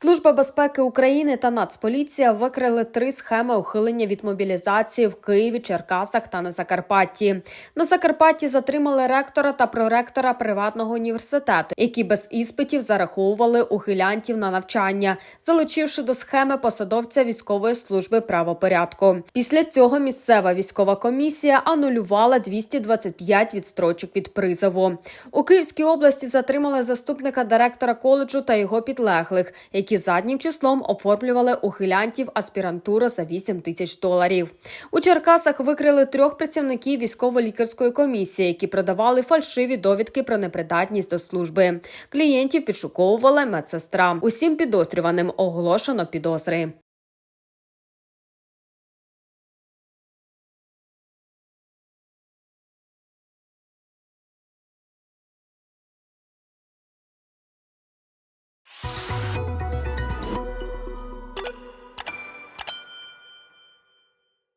Служба безпеки України та Нацполіція викрили три схеми ухилення від мобілізації в Києві, Черкасах та на Закарпатті. На Закарпатті затримали ректора та проректора приватного університету, які без іспитів зараховували ухилянтів на навчання, залучивши до схеми посадовця військової служби правопорядку. Після цього місцева військова комісія анулювала 225 відстрочок від призову. У Київській області затримали заступника директора коледжу та його підлеглих, які заднім числом оформлювали ухилянтів аспірантури за 8 тисяч доларів. У Черкасах викрили трьох працівників військово-лікарської комісії, які продавали фальшиві довідки про непридатність до служби. Клієнтів підшуковувала медсестра. Усім підозрюваним оголошено підозри.